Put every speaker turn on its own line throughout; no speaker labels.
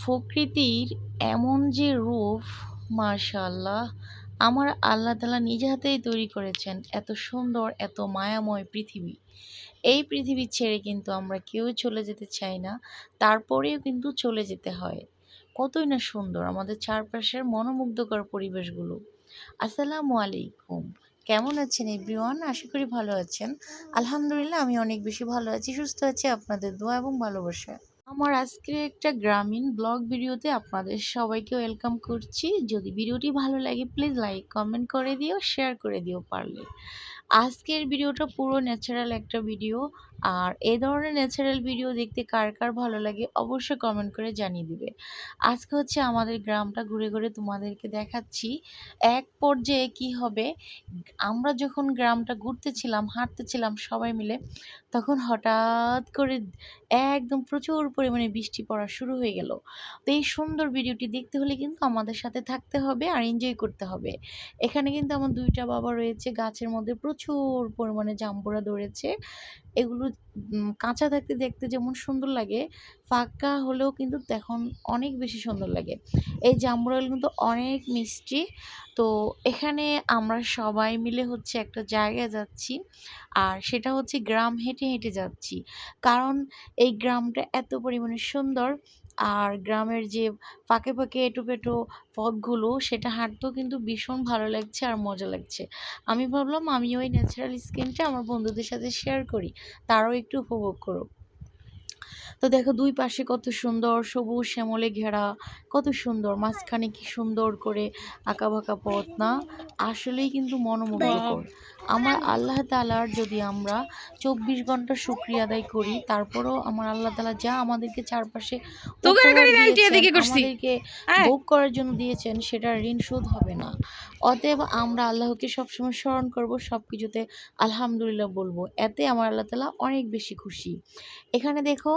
প্রকৃতির এমন যে রূপ, মাশাআল্লাহ, আমার আল্লাহ তালা নিজে হাতেই তৈরি করেছেন। এত সুন্দর, এত মায়াময় পৃথিবী। এই পৃথিবী ছেড়ে কিন্তু আমরা কেউ চলে যেতে চাই না, তারপরেও কিন্তু চলে যেতে হয়। কতই না সুন্দর আমাদের চারপাশের মনোমুগ্ধকর পরিবেশগুলো। আসসালামু আলাইকুম। কেমন আছেন এই এভরিওয়ান? আশা করি ভালো আছেন। আলহামদুলিল্লাহ, আমি অনেক বেশি ভালো আছি, সুস্থ আছি আপনাদের দোয়া এবং ভালোবাসায়। আমার আজকের একটা গ্রামীণ ব্লগ ভিডিওতে আপনাদের সবাইকে ওয়েলকাম করছি। যদি ভিডিওটি ভালো লাগে প্লিজ লাইক কমেন্ট করে দিও শেয়ার করে দিও পারলে। আজকের ভিডিওটা পুরো ন্যাচারাল একটা ভিডিও আর এ ধরনের ন্যাচারাল ভিডিও দেখতে কার কার ভালো লাগে অবশ্যই কমেন্ট করে জানিয়ে দিবে। আজকে হচ্ছে আমাদের গ্রামটা ঘুরে ঘুরে তোমাদেরকে দেখাচ্ছি। এক পর্যায়ে কি হবে? আমরা যখন গ্রামটা ঘুরতেছিলাম, হাঁটতেছিলাম সবাই মিলে, তখন হঠাৎ করে একদম প্রচুর পরিমাণে বৃষ্টি পড়া শুরু হয়ে গেল। তো এই সুন্দর ভিডিওটি দেখতে হলে কিন্তু আমাদের সাথে থাকতে হবে আর এনজয় করতে হবে। এখানে কিন্তু আমার দুইটা বাবা রয়েছে, গাছের মধ্যে প্রচুর পরিমাণে জাম্বুরা ধরেছে। এগুলো কাঁচা থাকতে, দেখতে যেমন সুন্দর লাগে, ফাঁকা হলেও কিন্তু তখন অনেক বেশি সুন্দর লাগে। এই জাম্বুরাগুলো কিন্তু অনেক মিষ্টি। তো এখানে আমরা সবাই মিলে হচ্ছে একটা জায়গায় যাচ্ছি, আর সেটা হচ্ছে গ্রাম হেঁটে হেঁটে যাচ্ছি। কারণ এই গ্রামটা এত পরিমাণে সুন্দর, আর গ্রামের যে ফাঁকে ফাঁকে এঁটো পেটো পথগুলো, সেটা হাঁটতেও কিন্তু ভীষণ ভালো লাগছে আর মজা লাগছে। আমি ভাবলাম আমি ওই ন্যাচারাল স্কিনটা আমার বন্ধুদের সাথে শেয়ার করি। তারাও একটু উপভোগ করুক। তো দেখো দুই পাশে কত সুন্দর সবুজ শ্যামলে ঘেরা, কত সুন্দর, মাঝখানে কি সুন্দর করে আঁকা বাঁকা পথ, না? আসলেই কিন্তু মনোমুগ্ধকর আমার আল্লাহ তালার যদি আমরা চব্বিশ ঘণ্টা শুক্রিয়া আদায় করি তারপরও আমার আল্লাহ তালা যা আমাদেরকে চারপাশে আমাদেরকে ভোগ করার জন্য দিয়েছেন সেটার ঋণ শোধ হবে না। অতএব আমরা আল্লাহকে সবসময় স্মরণ করব সব কিছুতে আলহামদুলিল্লাহ বলব। এতে আমার আল্লাহ তালা অনেক বেশি খুশি। এখানে দেখো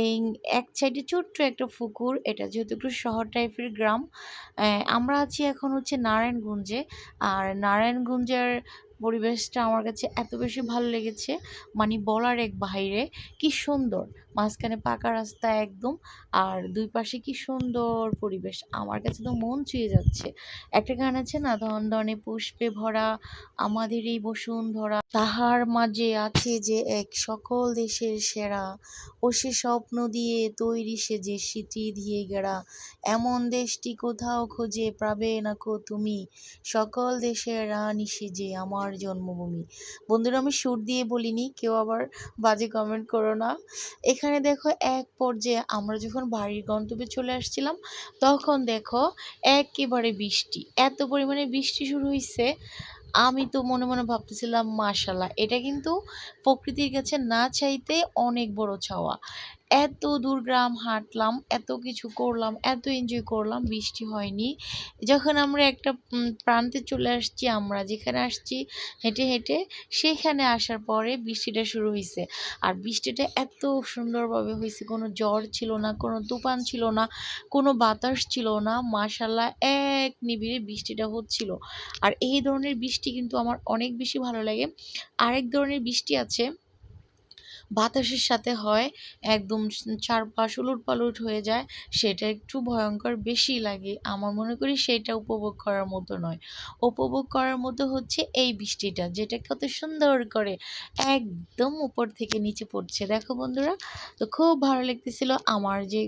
এই এক সাইডে ছোট্ট একটা পুকুর এটা যেহেতু একটু শহর টাইপের গ্রাম আমরা আছি এখন হচ্ছে নারায়ণগঞ্জে। আর নারায়ণগঞ্জের পরিবেশটা আমার কাছে এত বেশি ভালো লেগেছে। মানে বলার এক বাইরে কি সুন্দর। মাঝখানে পাকা রাস্তা একদম, আর দুই পাশে কি সুন্দর পরিবেশ। আমার কাছে তো মন ছুঁয়ে যাচ্ছে। একটা গান আছে না, ধন ধনে পুষ্পে ভরা আমাদের এই বসুন্ধরা। তাহার মাঝে আছে যে এক সকল দেশের সেরা, ও সে স্বপ্ন দিয়ে তৈরি সে যে স্মৃতি দিয়ে গেরা এমন দেশটি কোথাও খুঁজে পাবে না কো তুমি? সকল দেশের রানী সেজে আমার জন্মভূমি। বন্ধুরা, আমি সুর দিয়ে বলিনি, কেউ আবার বাজে কমেন্ট করো না। এখানে দেখো এক পর্যায়ে আমরা যখন বাড়ির গন্তব্যে চলে আসছিলাম, তখন দেখো একেবারে বৃষ্টি, এত পরিমাণে বৃষ্টি শুরু হয়েছে আমি তো মনে মনে ভাবতেছিলাম মাশাল্লাহ এটা কিন্তু প্রকৃতির কাছে না চাইতে অনেক বড় চাওয়া এত দূর গ্রাম হাঁটলাম, এত কিছু করলাম, এত এনজয় করলাম, বৃষ্টি হয়নি। যখন আমরা একটা প্রান্তে চলে আসছি, আমরা যেখানে আসছি, হেঁটে হেঁটে সেখানে আসার পরে বৃষ্টিটা শুরু হয়েছে আর বৃষ্টিটা এত সুন্দরভাবে হয়েছে কোনো জ্বর ছিল না, কোনো তুফান ছিল না, কোনো বাতাস ছিল না মাশাল্লাহ এক নিবিড়ে বৃষ্টিটা হচ্ছিল। আর এই ধরনের বৃষ্টি কিন্তু আমার অনেক বেশি ভালো লাগে। আরেক ধরনের বৃষ্টি আছে বাতাসের সাথে হয়, একদম চারপাশ উলুট পালুট হয়ে যায়, সেটা একটু ভয়ঙ্কর বেশি লাগে। আমার মনে করি সেটা উপভোগ করার মতো নয়। উপভোগ করার মতো হচ্ছে এই বৃষ্টিটা, যেটা কত সুন্দর করে একদম উপর থেকে নিচে পড়ছে। দেখো বন্ধুরা, তো খুব ভালো লাগতেছিল। আমার যে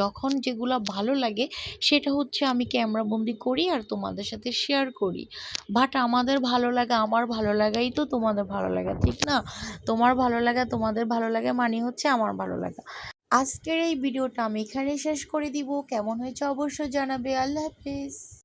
যখন যেগুলো ভালো লাগে, সেটা হচ্ছে আমি ক্যামেরা বন্দি করি আর তোমাদের সাথে শেয়ার করি। বাট আমাদের ভালো লাগা আমার ভালো লাগাই তো তোমাদের ভালো লাগা, ঠিক না? তোমার ভালো লাগা তোমাদের ভালো লাগে মানে হচ্ছে আমার ভালো লাগা। আজকের এই ভিডিওটা আমি এখানেই শেষ করে দিব। কেমন হয়েছে অবশ্যই জানাবে। আল্লাহ হাফিজ।